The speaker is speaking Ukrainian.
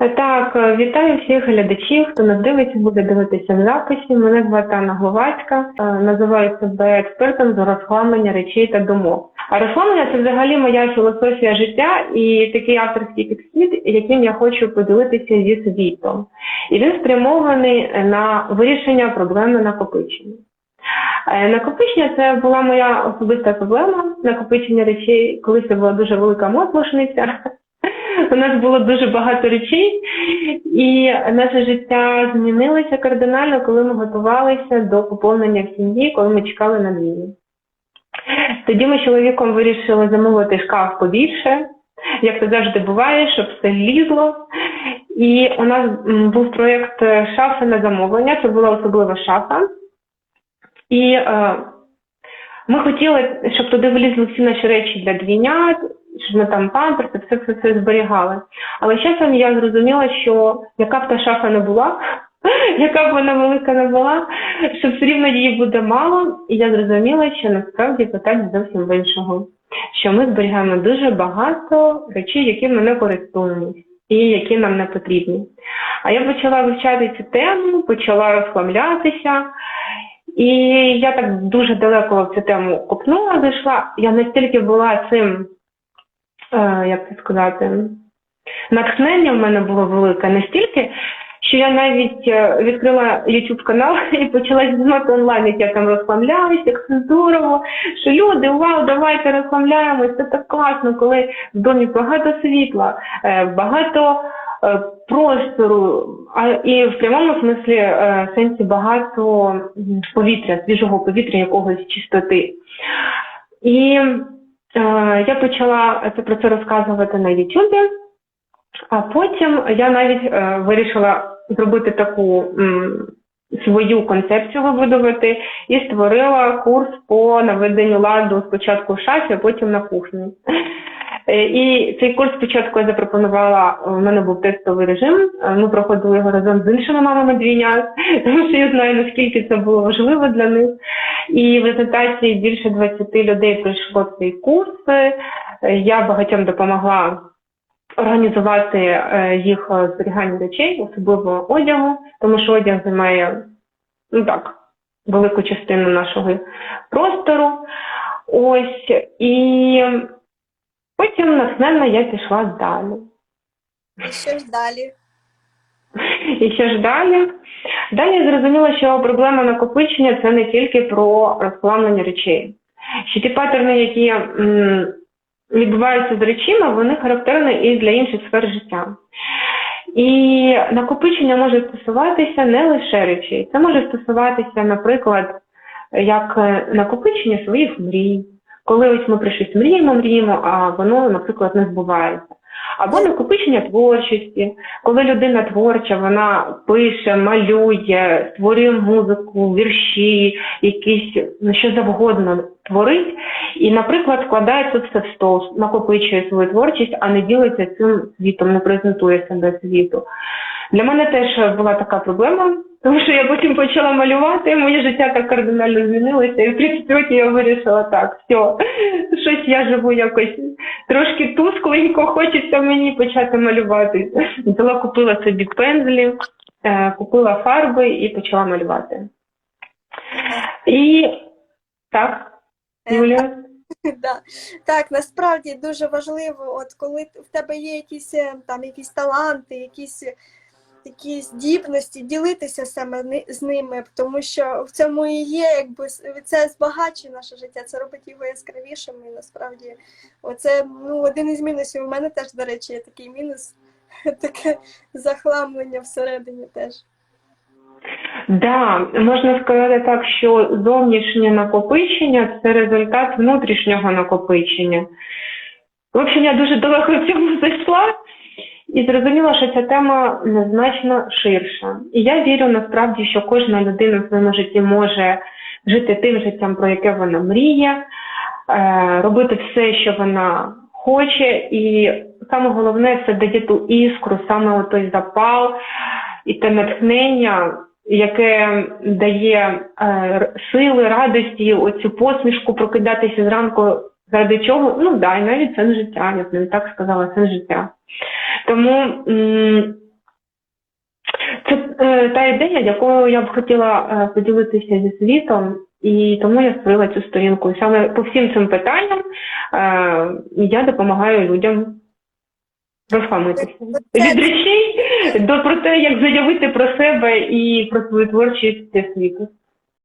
Так, е, вітаю всіх глядачів, хто нас дивиться, буде дивитися в записі. Мене звати Анна Гловацька, е, називаю себе експертом з розхламлення речей та думок. А розхламлення це взагалі моя філософія життя і такий авторський підхід, яким я хочу поділитися зі світом. І він спрямований на вирішення проблеми накопичення. Е, Накопичення це була моя особиста проблема накопичення речей, коли це була дуже велика мотлошниця. У нас було дуже багато речей, і наше життя змінилося кардинально, коли ми готувалися до поповнення в сім'ї, коли ми чекали на війну. Тоді ми з чоловіком вирішили замовити шкаф побільше, як це завжди буває, щоб все лізло. І у нас був проєкт е, шафи на замовлення, це була особлива шафа. І е, ми хотіли, щоб туди влізли всі наші речі для двійнят, щоб ми там памперси, все все все зберігали. Але з часом я зрозуміла, що яка б та шафа не була, яка б вона велика не була, що все рівно її буде мало, і я зрозуміла, що насправді питання зовсім в іншому. Що ми зберігаємо дуже багато речей, які ми не користуємось і які нам не потрібні. А я почала вивчати цю тему, почала розхламлятися. І я так дуже далеко в цю тему копнула, зайшла. Я настільки була цим, е, як це сказати, натхнення в мене було велике, настільки, що я навіть е, відкрила YouTube канал і почала знімати онлайн, як я там розхламляюсь, як це здорово, що люди, вау, давайте розхламляємось, це так класно, коли в домі багато світла, е, багато простору, а і в прямому смислі сенсі багато повітря, свіжого повітря, якогось чистоти. І я почала про це розказувати на Ютубі, а потім я навіть е, вирішила зробити таку свою концепцію вибудувати і створила курс по наведенню ладу спочатку в шафі, а потім на кухні. Е, І цей курс спочатку я запропонувала, у мене був тестовий режим, е, ми проходили його разом з іншими мамами двійнят, тому що я знаю, наскільки це було важливо для них. І в результаті більше 20 людей пройшло цей курс. Е, Я багатьом допомогла організувати е, їх зберігання речей, особливо одягу, тому що одяг займає ну так, велику частину нашого простору. Ось і потім натхненно я пішла далі. І що ж далі? І що ж далі? Далі я зрозуміла, що проблема накопичення це не тільки про розплавлення речей. Що ті паттерни, які м, відбуваються з речима, вони характерні і для інших сфер життя. І накопичення може стосуватися не лише речей. Це може стосуватися, наприклад, як е, накопичення своїх мрій. Коли ось ми про щось мріємо, мріємо, а воно, наприклад, не збувається. Або накопичення творчості, коли людина творча, вона пише, малює, створює музику, вірші, якісь ну, що завгодно творить, і, наприклад, вкладає це все в стол, накопичує свою творчість, а не ділиться цим світом, не презентує себе світу. Для мене теж була така проблема, тому що я потім почала малювати, моє життя так кардинально змінилося, і в 30 років я вирішила так, все, щось я живу якось трошки тускленько, хочеться мені почати малювати. Взяла, купила собі пензлі, е, купила фарби і почала малювати. І так, Юля. Да. Так, насправді дуже важливо, от коли в тебе є якісь е, там якісь таланти, якісь е, такі здібності, ділитися саме з ними, тому що в цьому і є, якби це збагачує наше життя, це робить його яскравішим. І насправді, оце ну, один із мінусів. У мене теж, до речі, є такий мінус, таке захламлення всередині теж. Да, можна сказати так, що зовнішнє накопичення це результат внутрішнього накопичення. В общем, я дуже далеко в цьому зайшла і зрозуміла, що ця тема значно ширша. І я вірю насправді, що кожна людина в своєму житті може жити тим життям, про яке вона мріє, е, робити все, що вона хоче, і саме головне це дає ту іскру, саме той запал і те натхнення, яке дає е, сили, радості, оцю посмішку прокидатися зранку. Заради чого? Ну да, і навіть сенс життя, я б не так сказала, сенс життя. Тому м, е, та ідея, якою я б хотіла е, поділитися зі світом, і тому я створила цю сторінку. Саме по всім цим питанням е, я допомагаю людям розхламитися. Це- Від речей до про те, як заявити про себе і про свою творчість світу.